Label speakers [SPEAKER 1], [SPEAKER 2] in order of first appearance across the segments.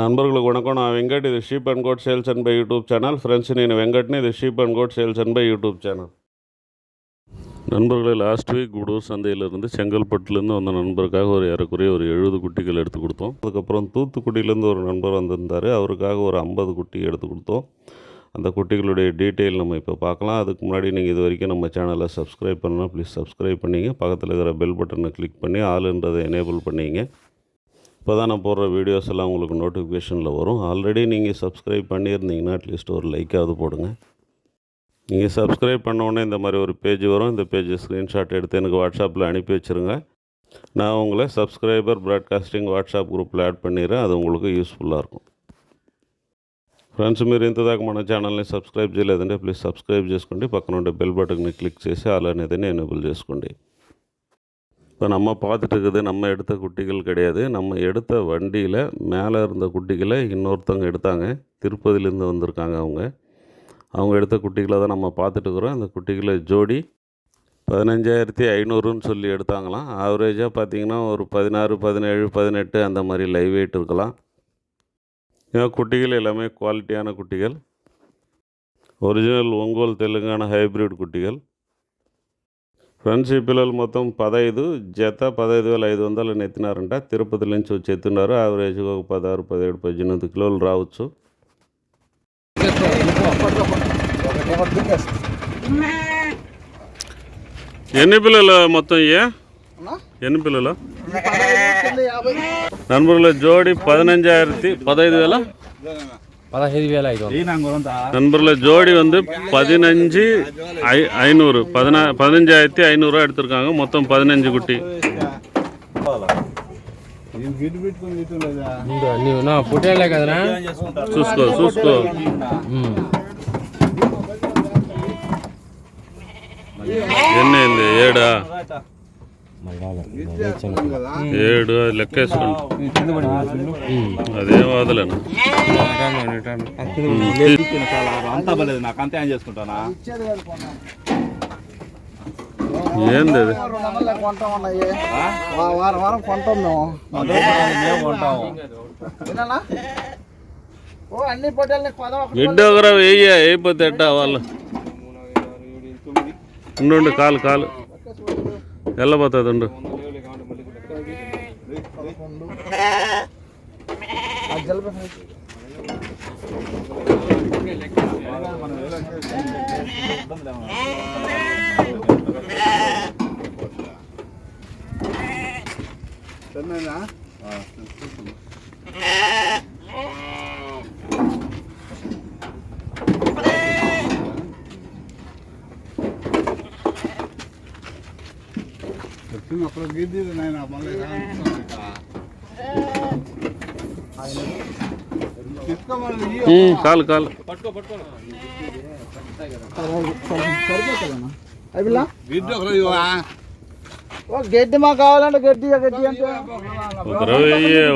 [SPEAKER 1] నన్బర్గులకు వణకం నా వెంకట్ ఇది sheep and goat sales and buy YouTube channel friends నేను వెంకట్ని ఇది sheep and goat sales and buy YouTube channel நண்பர்களே லாஸ்ட் வீக் குடூர் சந்தையிலேருந்து செங்கல்பட்டுலேருந்து வந்த நண்பருக்காக ஒரு ஏறக்குறைய ஒரு எழுபது குட்டிகள் எடுத்து கொடுத்தோம். அதுக்கப்புறம் தூத்துக்குடியிலேருந்து ஒரு நண்பர் வந்திருந்தார். அவருக்காக ஒரு ஐம்பது குட்டி எடுத்து கொடுத்தோம். அந்த குட்டிகளுடைய டீட்டெயில் நம்ம இப்போ பார்க்கலாம். அதுக்கு முன்னாடி நீங்கள் இது வரைக்கும் நம்ம சேனலை சப்ஸ்கிரைப் பண்ணலாம் ப்ளீஸ் சப்ஸ்கிரைப் பண்ணிங்க. பக்கத்தில் இருக்கிற பெல் பட்டனை கிளிக் பண்ணி ஆளுன்றதை எனேபிள் பண்ணிங்க. இப்போ தான் நான் போடுற வீடியோஸ் எல்லாம் உங்களுக்கு நோட்டிஃபிகேஷனில் வரும். ஆல்ரெடி நீங்கள் சப்ஸ்கிரைப் பண்ணியிருந்தீங்கன்னா அட்லீஸ்ட் ஒரு லைக்காவது போடுங்க. நீங்கள் சப்ஸ்கிரைப் பண்ணோடனே இந்த மாதிரி ஒரு பேஜ் வரும். இந்த பேஜ் ஸ்க்ரீன்ஷாட் எடுத்து எனக்கு வாட்ஸ்அப்பில் அனுப்பி வச்சுருங்க. நான் உங்களை சப்ஸ்கிரைபர் ப்ராட்காஸ்டிங் வாட்ஸ்அப் గ్రూప్లో ஆட் பண்ணிடுறேன். அது உங்களுக்கு யூஸ்ஃபுல்லாக இருக்கும். ఫ్రెండ్స్ మీరు ఇంతదాకా మన ఛానల్ని సబ్స్క్రైబ్ చేయలేదంటే ప్లీజ్ సబ్స్క్రైబ్ చేసుకోండి పక్కన ఉండే బెల్ బటన్ని క్లిక్ చేసి అలానేదని ఎనేబుల్ చేసుకోండి இப்போ நம்ம பார்த்துட்டு நம்ம எடுத்த குட்டிகள் கிடையாது. நம்ம எடுத்த வண்டியில் மேலே இருந்த குட்டிகளை இன்னொருத்தவங்க எடுத்தாங்க. திருப்பதியிலேருந்து வந்திருக்காங்க அவங்க. அவங்க எடுத்த குட்டிகளை தான் நம்ம பார்த்துட்டுக்குறோம் அந்த குட்டிகளை ஜோடி பதினஞ்சாயிரத்தி ஐநூறுன்னு சொல்லி எடுத்தாங்களாம். ஆவரேஜாக பார்த்திங்கன்னா ஒரு பதினாறு பதினேழு பதினெட்டு அந்த மாதிரி லைவ் வெயிட் இருக்கலாம். ஏன்னா குட்டிகள் எல்லாமே குவாலிட்டியான குட்டிகள். ஒரிஜினல் ஒங்கோல் தெலுங்கான ஹைப்ரிட் குட்டிகள். ఫ్రెండ్స్ ఈ పిల్లలు మొత్తం పదహైదు జత పదహైదు వేల ఐదు వందలు నెత్తినారంట. తిరుపతి నుంచి వచ్చి ఎత్తున్నారు. యావరేజ్గా ఒక పదహారు పదిహేడు పద్దెనిమిది కిలోలు రావచ్చు. ఎన్ని పిల్లలు మొత్తం ఇయ్యే? ఎన్ని పిల్లలు? నలుగురుల జోడి పదినంజాయిరத்தி పదహైదు వేల?
[SPEAKER 2] பதினஞ்சு வேலை ஆயிடும்
[SPEAKER 1] நண்பர்கள ஜோடி வந்து பதினஞ்சு ஐ ஐநூறு பதினா பதினஞ்சாயிரத்தி ஐநூறுரூவா எடுத்திருக்காங்க மொத்தம் பதினஞ்சு குட்டி
[SPEAKER 2] నీవు నా పుట్టేలే కదరా
[SPEAKER 1] చూసుకో చూసుకో ఎన్ని అయింది ఏడా ఏడు అది లెక్కేసుకోండి అదే వాదలేను?
[SPEAKER 3] అంతా నాకు అంతే ఏం చేసుకుంటానా
[SPEAKER 1] ఏంది అది?
[SPEAKER 4] వారం వారం కొంటాం మేము
[SPEAKER 3] కొంటాము
[SPEAKER 4] వినాలా?
[SPEAKER 1] వెయ్యి అయిపోతే ఎట్టా వాళ్ళు? ఉండు కాలు కాలు. వెళ్ళబోతుంది ఉండు
[SPEAKER 4] జలప
[SPEAKER 3] Prima progredire non è una
[SPEAKER 1] male కాలు కాలు
[SPEAKER 4] గడ్డి మాకు కావాలంటే గడ్డి గడ్డి అంటే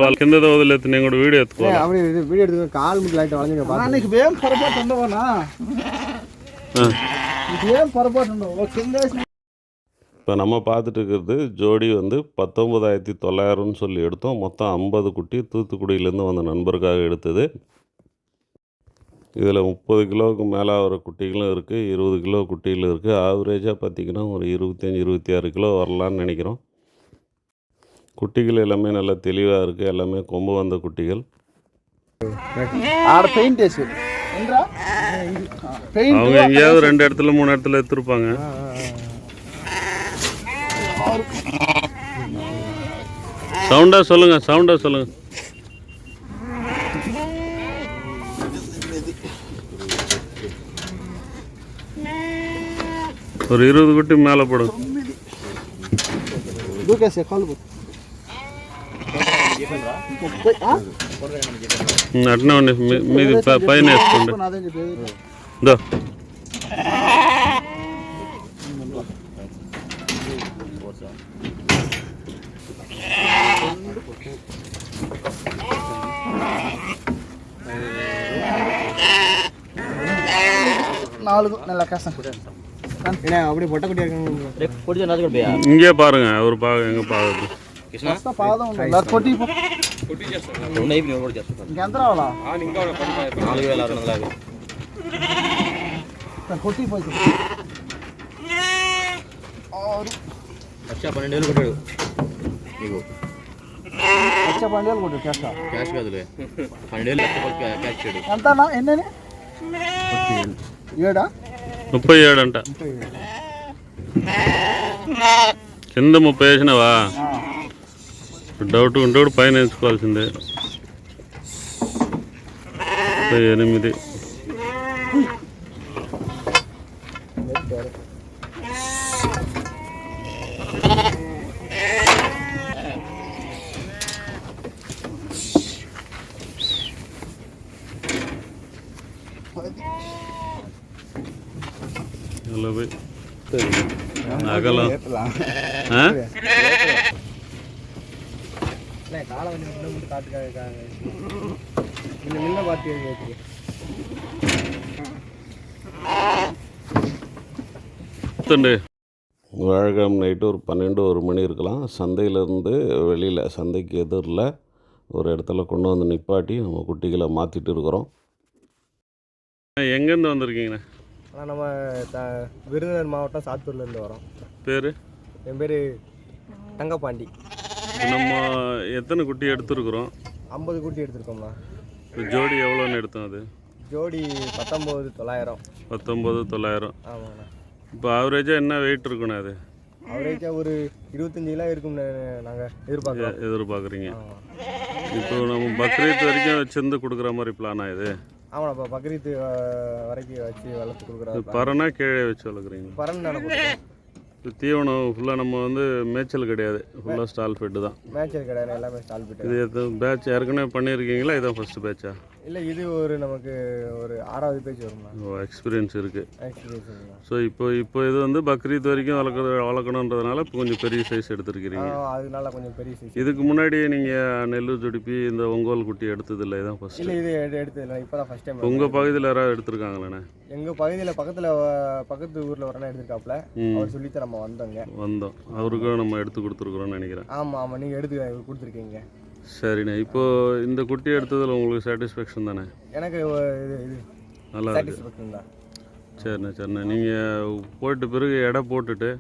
[SPEAKER 1] వాళ్ళ కింద వదిలేదు నేను కూడా వీడియో ఎత్తుకోవాలి
[SPEAKER 2] వీడియో ఎత్తుకో కాలు మీకు లైట్
[SPEAKER 4] వాళ్ళని నీకు ఏం పొరపాటు ఉండవనా నీకు ఏం పొరపాటు ఉండవు కింద
[SPEAKER 1] இப்போ நம்ம பார்த்துட்டு இருக்கிறது ஜோடி வந்து பத்தொம்பதாயிரத்தி தொள்ளாயிரம்னு சொல்லி எடுத்தோம். மொத்தம் ஐம்பது குட்டி தூத்துக்குடியிலேருந்து வந்த நண்பருக்காக எடுத்தது. இதில் முப்பது கிலோவுக்கு மேலே வர குட்டிகளும் இருக்குது இருபது கிலோ குட்டிகளும் இருக்குது. ஆவரேஜாக பார்த்திங்கன்னா ஒரு இருபத்தஞ்சி இருபத்தி ஆறு கிலோ வரலான்னு நினைக்கிறோம். குட்டிகள் எல்லாமே நல்லா தெளிவாக இருக்குது. எல்லாமே கொம்பு வந்த குட்டிகள். அவங்க எங்கேயாவது ரெண்டு இடத்துல மூணு இடத்துல எடுத்துருப்பாங்க. சவுண்டாக சொல்லுங்கள் சவுண்டாக சொல்லுங்கள் ஒரு இருபது குட்டி மேலே போடும்
[SPEAKER 4] దూకేసే కాలు పో. ముప్పై, ఆ?
[SPEAKER 1] ఉమ్, అట్నే ఉండి మీ- మీది ప- పైన వేసుకోండి
[SPEAKER 4] నాలుగు నేను లెక్కేస్తాను
[SPEAKER 2] அப்படி பொட்டை குட்டியாக இருக்கணும்
[SPEAKER 1] இங்கே பாருங்க அவர் பா எங்கே பார்க்குறது
[SPEAKER 4] వస్తా పాదం ఉండాలి. లేకపోతే కొట్టి పో. ఇంకెంత రావాలా సార్, కొట్టి పోయి
[SPEAKER 5] లక్ష పన్నెండు వేలు కొట్టాడు నీకు
[SPEAKER 4] లక్ష పన్నెండు కొట్టు చేస్తా
[SPEAKER 5] క్యాష్ కాదులే. పన్నెండు లక్ష క్యాష్ ఇచ్చాడు
[SPEAKER 4] ఎంత అన్నా? ఎన్ని ఏడా?
[SPEAKER 1] ముప్పై ఏడు అంట. కింద ముప్పై వేసినావా? డౌట్ ఉంటే కూడా పైన ఎంచుకోవాల్సిందే ముప్పై ఎనిమిది. பத்துண்டு வியாழக்கிழமை நைட்டு ஒரு பன்னெண்டு ஒரு மணி இருக்கலாம். சந்தையிலேருந்து வெளியில் சந்தைக்கு எதிரில் ஒரு இடத்துல கொண்டு வந்து நிப்பாட்டி நம்ம குட்டிகளை மாற்றிட்டு இருக்கிறோம். எங்கேருந்து வந்திருக்கீங்கண்ணே?
[SPEAKER 2] ஆனால் நம்ம த விருதுநகர் மாவட்டம் சாத்தூர்லேருந்து வரோம்.
[SPEAKER 1] பேர்?
[SPEAKER 2] என் பேர் தங்கப்பாண்டி.
[SPEAKER 1] நம்ம எத்தனை குட்டி எடுத்துருக்குறோம்?
[SPEAKER 2] ஐம்பது கூட்டி எடுத்திருக்கோம்ண்ணா
[SPEAKER 1] ஜோடி எவ்வளோன்னு எடுத்தோம் அது?
[SPEAKER 2] ஜோடி பத்தொம்போது தொள்ளாயிரம்.
[SPEAKER 1] பத்தொம்பது தொள்ளாயிரம்.
[SPEAKER 2] ஆமாங்கண்ணா
[SPEAKER 1] இப்போ ஆவரேஜாக என்ன வெயிட் இருக்குண்ணே அது?
[SPEAKER 2] அவரேஜாக ஒரு இருபத்தஞ்சி கிலோ இருக்கும்னு நாங்கள் எதிர்பார்க்குறோம்.
[SPEAKER 1] எதிர்பார்க்குறீங்க. இப்போ நம்ம பக்ரீத் வரைக்கும் வச்சிருந்து கொடுக்குற மாதிரி பிளானா இது?
[SPEAKER 2] ஆமாண்ணா அஹ், வரைக்கும் வச்சு வளர்த்து கொடுக்குறாரு
[SPEAKER 1] பறனா கீழே வச்சு வளர்க்குறீங்க.
[SPEAKER 2] பறந்து தானே
[SPEAKER 1] தீவனம் ஃபுல்லாக நம்ம வந்து மேய்ச்சல் கிடையாது. ஃபுல்லாக ஸ்டால் ஃபெட்டு தான்.
[SPEAKER 2] மேட்சர் கிடையாது எல்லாமே ஸ்டால் போட்டு
[SPEAKER 1] இது பேட்ச் ஏற்கனவே பண்ணியிருக்கீங்களா? இதான் ஃபஸ்ட்டு பேட்சா
[SPEAKER 2] இல்லை இது ஒரு நமக்கு ஒரு ஆறாவது பேஜ் வரும்ண்ணா
[SPEAKER 1] ஓ எக்ஸ்பீரியன்ஸ் இருக்குது ஸோ இப்போ இப்போ இது வந்து பக்ரீத் வரைக்கும் வளர்க்குற வளர்க்கணுன்றதுனால இப்போ கொஞ்சம் பெரிய சைஸ் எடுத்துருக்கிறீங்க.
[SPEAKER 2] அதனால கொஞ்சம் பெரிய சைஸ்
[SPEAKER 1] இதுக்கு முன்னாடி நீங்கள் நெல்லு ஜுடிப்பி இந்த ஒங்கோல் குட்டி எடுத்ததில்லை இதான் ஃபஸ்ட்டு
[SPEAKER 2] இல்லை இது எடு- எடுத்து இல்லை இப்போ தான் ஃபஸ்ட் டைம்
[SPEAKER 1] உங்கள் பகுதியில் யாராவது எடுத்திருக்காங்களேண்ணே?
[SPEAKER 2] எங்கள் பகுதியில் பக்கத்தில் பக்கத்து ஊரில் வரணும் எடுத்திருக்காப்புல. அவர் சொல்லித்தான் நம்ம வந்தோங்க.
[SPEAKER 1] வந்தோம். அவருக்கும் நம்ம எடுத்து கொடுத்துருக்குறோன்னு நினைக்கிறேன்.
[SPEAKER 2] ஆமாம் ஆமாம் நீங்கள் எடுத்து கொடுத்துருக்கீங்க.
[SPEAKER 1] சரிண்ணே. இப்போது இந்த குட்டி எடுத்ததில் உங்களுக்கு சாட்டிஸ்ஃபேக்ஷன் தானே?
[SPEAKER 2] எனக்கு இது இது
[SPEAKER 1] நல்லா
[SPEAKER 2] சாட்டிஸ்ஃபேக்ஷன் தான்.
[SPEAKER 1] சரிண்ணே சரிண்ணே. நீங்கள் போயிட்டு பிறகு எடை போட்டுட்டு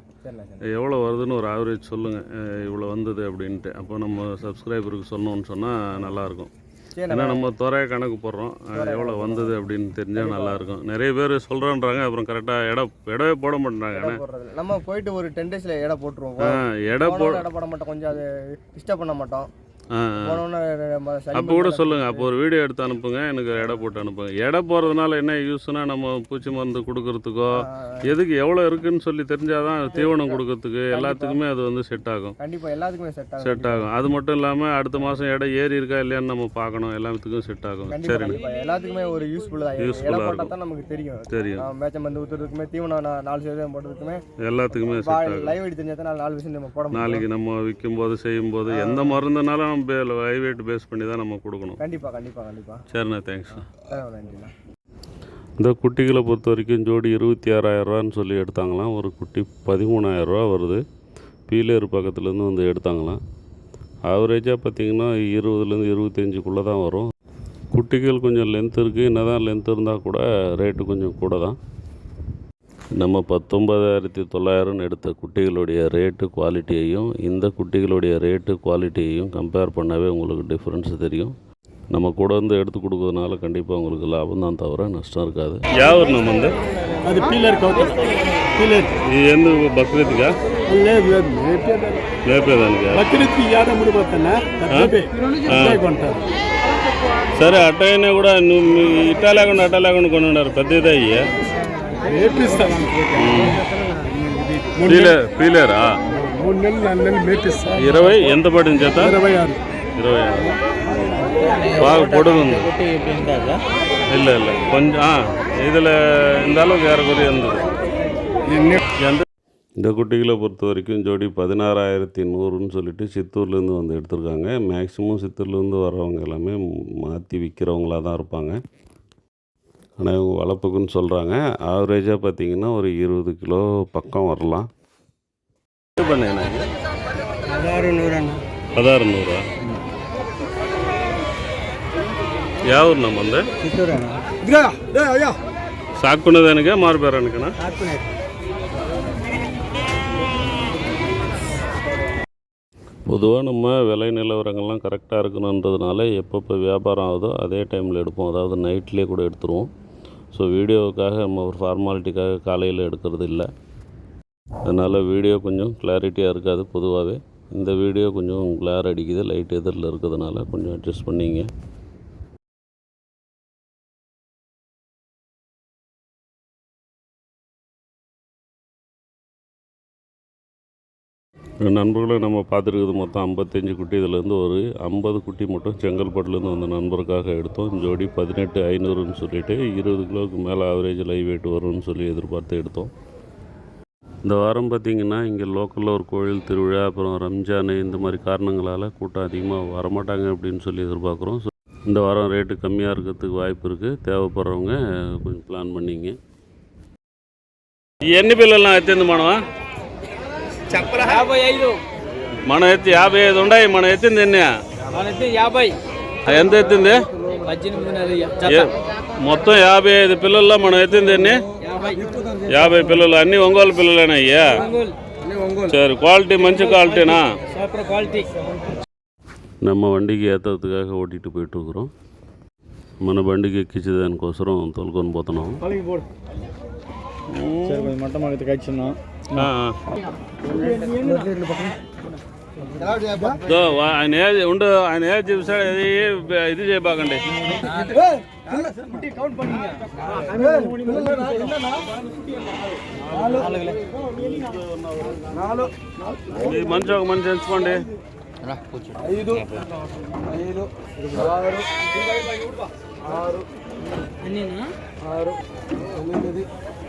[SPEAKER 1] எவ்வளோ வருதுன்னு ஒரு ஆவரேஜ் சொல்லுங்கள் இவ்வளோ வந்தது அப்படின்ட்டு. அப்போ நம்ம சப்ஸ்கிரைபருக்கு சொன்னோம்னு சொன்னால் நல்லாயிருக்கும் ஏன்னா நம்ம துறைய கணக்கு போடுறோம். எவ்வளோ வந்தது அப்படின்னு தெரிஞ்சால் நல்லாயிருக்கும் நிறைய பேர் சொல்கிறேன்றாங்க அப்புறம் கரெக்டாக எடை எடவே போட
[SPEAKER 2] இல்ல. நம்ம போயிட்டு ஒரு டென் டேஸில் எடை போட்டுருவோம்.
[SPEAKER 1] ஆ எடை போ
[SPEAKER 2] போனோன்னு எடை போட மாட்டோம். கொஞ்சம் அது டிஸ்டர்ப் பண்ண மாட்டோம்.
[SPEAKER 1] அப்போ கூட சொல்லுங்கள் அப்போ ஒரு வீடியோ எடுத்து அனுப்புங்க எனக்கு எடை போட்டு அனுப்புங்க. எடை போடுறதுனால என்ன யூஸ்னா நம்ம பூச்சி மருந்து கொடுக்கறதுக்கோ எதுக்கு எவ்வளோ இருக்குன்னு சொல்லி தெரிஞ்சாதான் தீவனம் கொடுக்கறதுக்கு எல்லாத்துக்குமே அது வந்து செட் ஆகும்.
[SPEAKER 2] கண்டிப்பாக எல்லாத்துக்குமே செட் ஆகும்
[SPEAKER 1] செட் ஆகும். அது மட்டும் இல்லாமல் அடுத்த மாதம் எடை ஏறி இருக்கா இல்லையான்னு நம்ம பார்க்கணும் எல்லாத்துக்கும் செட் ஆகும்.
[SPEAKER 2] கண்டிப்பாக எல்லாத்துக்குமே ஒரு யூஸ்ஃபுல் தான்.
[SPEAKER 1] Useful
[SPEAKER 2] எடை
[SPEAKER 1] ஆ
[SPEAKER 2] போட்டால்
[SPEAKER 1] இருக்கும்.
[SPEAKER 2] நமக்கு தெரியும்.
[SPEAKER 1] தெரியும்.
[SPEAKER 2] நான் மேட்சம் வந்து ஊற்றுறதுக்குமே தீவனம் நாலு சதவீதம் போடுறதுக்குமே
[SPEAKER 1] எல்லாத்துக்குமே செட் ஆகும்.
[SPEAKER 2] லைவ் எடுத்து நாலு விஷயம் நம்ம போட
[SPEAKER 1] நாளைக்கு நம்ம விற்கும் போது செய்யும் போது எந்த மருந்துனாலும் லைவ் வெயிட் பேஸ் பண்ணி தான் நம்ம கொடுக்கணும்.
[SPEAKER 2] கண்டிப்பாக கண்டிப்பாக கண்டிப்பாக
[SPEAKER 1] சரிண்ணே தேங்க்ஸ்
[SPEAKER 2] நன்றிண்ணா.
[SPEAKER 1] இந்த குட்டிகளை பொறுத்த வரைக்கும் ஜோடி இருபத்தி ஆறாயிரரூவான்னு சொல்லி எடுத்தாங்களாம். ஒரு குட்டி பதிமூணாயிரரூவா வருது. பீலேர் பக்கத்துலேருந்து வந்து எடுத்தாங்களாம். ஆவரேஜாக பார்த்தீங்கன்னா இருபதுலேருந்து இருபத்தஞ்சுக்குள்ளே தான் வரும். குட்டிகள் கொஞ்சம் லென்த் இருக்குது என்ன தான் லென்த் இருந்தால் கூட ரேட்டு கொஞ்சம் கூட தான். நம்ம பத்தொம்பதாயிரத்தி தொள்ளாயிரம்னு எடுத்த குட்டிகளுடைய ரேட்டு குவாலிட்டியையும் இந்த குட்டிகளுடைய ரேட்டு குவாலிட்டியையும் கம்பேர் பண்ணவே உங்களுக்கு டிஃப்ரென்ஸ் தெரியும் நம்ம கூட வந்து எடுத்து கொடுக்கறதுனால கண்டிப்பாக உங்களுக்கு லாபம் தான் தவிர நஷ்டம் இருக்காது யாவர் நம்ம வந்து
[SPEAKER 3] అది పిల్లర్ కౌత పిల్లర్
[SPEAKER 1] ఇది ఎందుకు బక్రీద్గా
[SPEAKER 3] లేదు లేదు మేపేది
[SPEAKER 1] లేపేదానికా
[SPEAKER 3] బక్రీద్కి యాద ముడిపోతున్నా కొంటారు
[SPEAKER 1] సరే అట్ట అయినా కూడా నువ్వు మీ ఇట్టా లేకుండా అట్ట లేకుండా కొని ఉన్నారు పెద్దదే అయ్యా
[SPEAKER 3] మేపిస్తాను
[SPEAKER 1] పీలేర్ పీలేరా
[SPEAKER 3] మూడు నెలలు నాలుగు నెలలు మేపిస్తాను
[SPEAKER 1] ఇరవై ఎంత పడింది చేత
[SPEAKER 3] ఇరవై
[SPEAKER 1] இல்ல இல்ல. கொஞ்சம் இதில் இருந்தாலும் வேற ஏறக்குறைய இருந்தது. இந்த குட்டிகளை பொறுத்த வரைக்கும் ஜோடி பதினாறாயிரத்தி நூறுன்னு சொல்லிட்டு சித்தூர்லேருந்து வந்து எடுத்திருக்காங்க. மேக்ஸிமம் சித்தூர்லேருந்து வர்றவங்க எல்லாமே மாற்றி விற்கிறவங்களாக தான் இருப்பாங்க. ஆனால் வளர்ப்புக்குன்னு சொல்கிறாங்க ஆவரேஜாக பார்த்தீங்கன்னா ஒரு இருபது கிலோ பக்கம் வரலாம்.
[SPEAKER 2] பதினாறு நூறா
[SPEAKER 1] ಯಾವ ಊರು ನಮ್ಮಂದು ಸಾಕುಣದೇನಿಗೆ ಮಾರ್ಬೇರನ್ಕಣ பொதுவாக நம்ம விலை நிலவரங்கள்லாம் கரெக்டாக இருக்கணுன்றதுனால எப்பப்போ வியாபாரம் ஆகுதோ அதே டைமில் எடுப்போம். அதாவது நைட்லேயே கூட எடுத்துருவோம். ஸோ வீடியோவுக்காக நம்ம ஒரு ஃபார்மாலிட்டிக்காக காலையில் எடுக்கிறது இல்லை அதனால் வீடியோ கொஞ்சம் கிளாரிட்டியாக இருக்காது பொதுவாகவே இந்த வீடியோ கொஞ்சம் கிளார் அடிக்குது லைட் எதிரில் இருக்கிறதுனால கொஞ்சம் அட்ஜஸ்ட் பண்ணிங்க. நண்பர்களை நம்ம பார்த்துருக்குது மொத்தம் ஐம்பத்தஞ்சு குட்டி. இதுலேருந்து ஒரு ஐம்பது குட்டி மட்டும் செங்கல்பட்டுலேருந்து வந்த நண்பருக்காக எடுத்தோம். ஜோடி பதினெட்டு ஐநூறுன்னு சொல்லிவிட்டு இருபது கிலோவுக்கு மேலே ஆவரேஜ் லைவ் வெயிட் வரும்னு சொல்லி எதிர்பார்த்து எடுத்தோம். இந்த வாரம் பார்த்திங்கன்னா இங்கே லோக்கலில் ஒரு கோயில் திருவிழா அப்புறம் ரம்ஜான் இந்த மாதிரி காரணங்களால் கூட்டம் அதிகமாக வரமாட்டாங்க அப்படின்னு சொல்லி எதிர்பார்க்குறோம். ஸோ இந்த வாரம் ரேட்டு கம்மியாக இருக்கிறதுக்கு வாய்ப்பு இருக்குது தேவைப்படுறவங்க கொஞ்சம் பிளான் பண்ணிங்க. எண்ணி பில்லெல்லாம்
[SPEAKER 2] எத்தேந்து மாணவன்
[SPEAKER 1] మన ఎత్తి యాభై ఐదు ఉండయి మనం ఎత్తింది ఎన్ని?
[SPEAKER 2] యాభై.
[SPEAKER 1] ఎంత ఎత్తింది? మొత్తం యాభై ఐదు పిల్లల్లో మనం ఎత్తింది ఎన్ని?
[SPEAKER 2] యాభై.
[SPEAKER 1] పిల్లలు అన్ని ఒంగోలు పిల్లలేనా అయ్యా క్వాలిటీ మంచి క్వాలిటీనా? குவாலிட்டினா
[SPEAKER 2] சூப்பர் குவாலிட்டி
[SPEAKER 1] நம்ம வண்டிக்கு మన బండికి ఎక్కించేదానికోసం తోలుకొని పోతున్నాం.
[SPEAKER 4] சரி கொஞ்சம் மட்டமாக எடுத்து கழிச்சிடணும்
[SPEAKER 1] ఆ, ఆ. దో, వా- ఆయన ఏది ఉండు ఆయన ఏది చూపిస్తాడు అది ఇది చేయబాకండి ఇది మంచి ఒక మంచి ఎంచుకోండి
[SPEAKER 5] రా కూర్చో
[SPEAKER 4] ఐదు ఐదు ఆరు ఆరు ఆరు ఎనిమిది
[SPEAKER 1] ఉమ్, ఉమ్.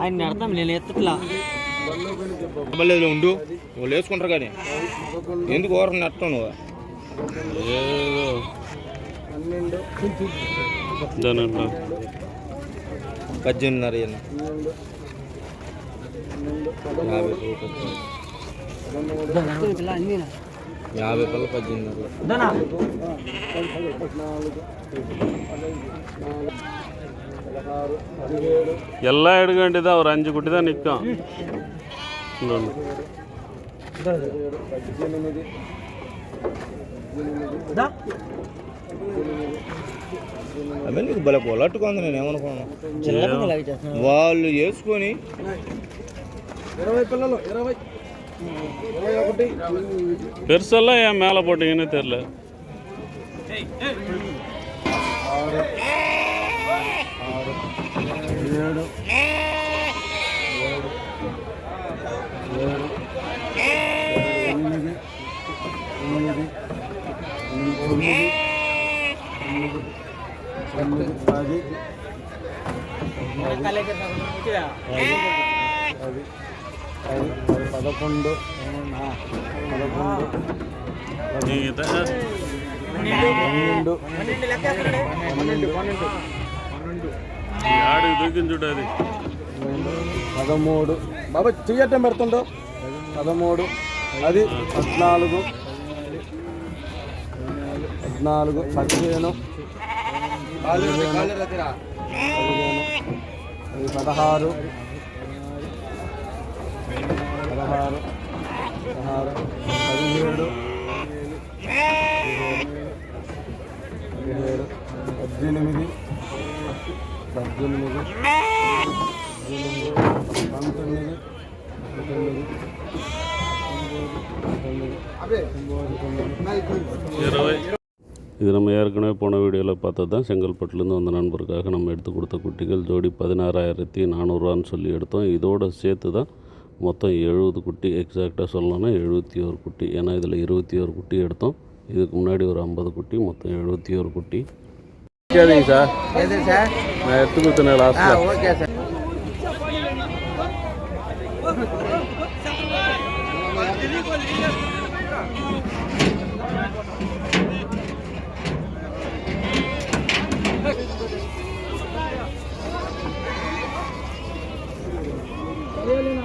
[SPEAKER 2] ఆయన అర్థం నేను ఎత్తట్లా.
[SPEAKER 5] ఉండు. వాళ్ళు వేసుకుంటారు కానీ. ఎందుకు ఓర నెట్టం నువ్వు? పద్దెనిమిదిన్నర. యాభై యాభై పద్దెనిమిదిన్నర.
[SPEAKER 1] ಎಲ್ಲ ಹಿಡ್ಕೊಂಡಿದ್ದ ಅವ್ರು ಅಂಜು ಕುಟ್ಟಿದ ನಿಕ್ಕ
[SPEAKER 4] పదిహేడు పద్దెనిమిది
[SPEAKER 5] అదే నీకు భలే పొలట్టుకుంది నేను ఏమనుకున్నాను వాళ్ళు వేసుకొని
[SPEAKER 4] ఇరవై పిల్లలు ఇరవై ఇరవై ఒకటి
[SPEAKER 1] பெருசெல்லாம் ஏன் மேலே போட்டீங்கன்னு தெரில
[SPEAKER 4] పది పది పదకొండు పదకొండు పన్నెండు పన్నెండు పన్నెండు
[SPEAKER 1] ఆడికి
[SPEAKER 4] పదమూడు బాబా చెయ్యటం పెడుతుండో పదమూడు అది పద్నాలుగు పద్నాలుగు పదిహేను పదిహేను పదహారు పదహారు పదహారు పదిహేడు పదిహేడు పద్దెనిమిది పద్దెనిమిది పద్దెనిమిది పంతొమ్మిది పంతొమ్మిది
[SPEAKER 1] పంతొమ్మిది ఇరవై இது நம்ம ஏற்கனவே போன வீடியோவில் பார்த்தது தான் செங்கல்பட்டுலேருந்து வந்த நண்பருக்காக நம்ம எடுத்து கொடுத்த குட்டிகள். ஜோடி பதினாறாயிரத்தி நானூறுரூவான்னு சொல்லி எடுத்தோம். இதோட சேர்த்து தான் மொத்தம் எழுபது குட்டி எக்ஸாக்டாக சொல்லணும்னா எழுபத்தி ஒரு குட்டி. ஏன்னா இதில் இருபத்தி ஒரு குட்டி எடுத்தோம். இதுக்கு முன்னாடி ஒரு ஐம்பது குட்டி மொத்தம் எழுபத்தி ஒரு குட்டி. சரிங்க சார். நான் எடுத்து கொடுத்தேன் லாஸ்ட்டில்
[SPEAKER 4] ஓகே சார். Thank you.